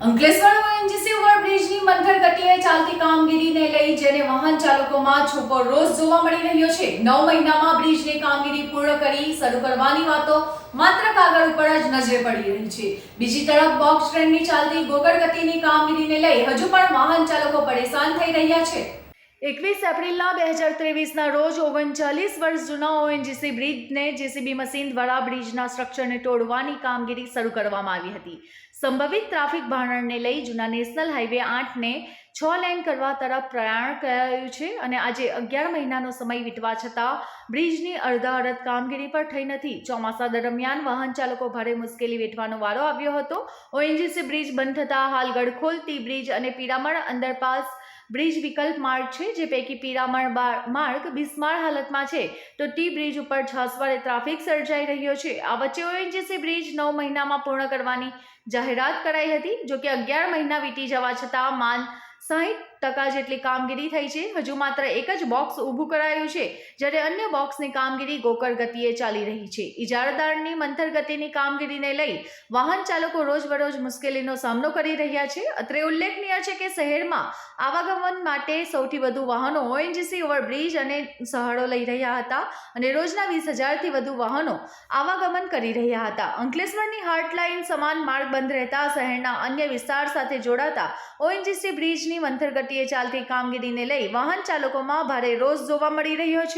Ankleshwar ONGC ઓવરબ્રિજની મંથર ગતિએ ચાલતી કામગીરીને લઈ જેને વાહન ચાલકોમાં છૂપો રોજ જોવા મળી રહ્યો છે. નવ મહિનામાં બ્રિજની કામગીરી પૂર્ણ કરી શરૂ કરવાની વાતો માત્ર કાગળ ઉપર જ નજરે પડી રહી છે. બીજી તરફ બોક્સ ટ્રેનની ચાલતી ગોગળ ગતિની કામગીરીને લઈ હજુ પણ વાહન ચાલકો પરેશાન થઈ રહ્યા છે. એકવીસ એપ્રિલના બે હજાર ત્રેવીસના રોજ ઓગણચાલીસ વર્ષ જૂના ઓએનજીસી બ્રિજને જેસીબી મશીન દ્વારા બ્રિજના સ્ટ્રક્ચરને તોડવાની કામગીરી શરૂ કરવામાં આવી હતી. સંભવિત ટ્રાફિક ભારણને લઈ જૂના નેશનલ હાઈવે આઠને છ લેન કરવા તરફ પ્રયાણ કરાયું છે અને આજે અગિયાર મહિનાનો સમય વીતવા છતાં બ્રિજની અડધા અડધ કામગીરી પર થઈ નથી. ચોમાસા દરમિયાન વાહન ચાલકો ભારે મુશ્કેલી વેઠવાનો વારો આવ્યો હતો. ઓએનજીસી બ્રિજ બંધ થતાં હાલ ગડખોલતી બ્રિજ અને પીરામણ અંડરપાસ બ્રિજ વિકલ્પ માર્ગ છે, જે પૈકી પીરામણ માર્ગ બિસ્માર હાલતમાં છે. તો ટી બ્રિજ ઉપર છાસવારે ટ્રાફિક સર્જાઈ રહ્યો છે. આ વચ્ચે ઓએનજીસી બ્રિજ નવ મહિનામાં પૂર્ણ કરવાની જાહેરાત કરાઈ હતી જો કે અગિયાર મહિના વીતી જવા છતાં માન સાહીઠ ટકા જેટલી કામગીરી થઈ છે, હજુ માત્ર એક જ બોક્સ ઊભું કરાયું છે, જ્યારે અન્ય બોક્સની કામગીરી ગોકળ ગતિએ ચાલી રહી છે. ઇજારદારની મંથર ગતિની કામગીરીને લઈ વાહન ચાલકો રોજબરોજ મુશ્કેલીનો સામનો કરી રહ્યા છે. અત્રે ઉલ્લેખનીય છે કે શહેરમાં આવાગમન માટે સૌથી વધુ વાહનો ઓએનજીસી ઓવરબ્રિજ અને સહારો લઈ રહ્યા હતા અને રોજના વીસ હજારથી વધુ વાહનો આવાગમન કરી રહ્યા હતા. અંકલેશ્વરની હાર્ટલાઇન સમાન માર્ગ બંધ રહેતા શહેરના અન્ય વિસ્તાર સાથે જોડાતા ઓએનજીસી બ્રિજની મંથર ગતિએ ચાલતી કામગીરીને લઈ વાહન ચાલકોમાં ભારે રોષ જોવા મળી રહ્યો છે.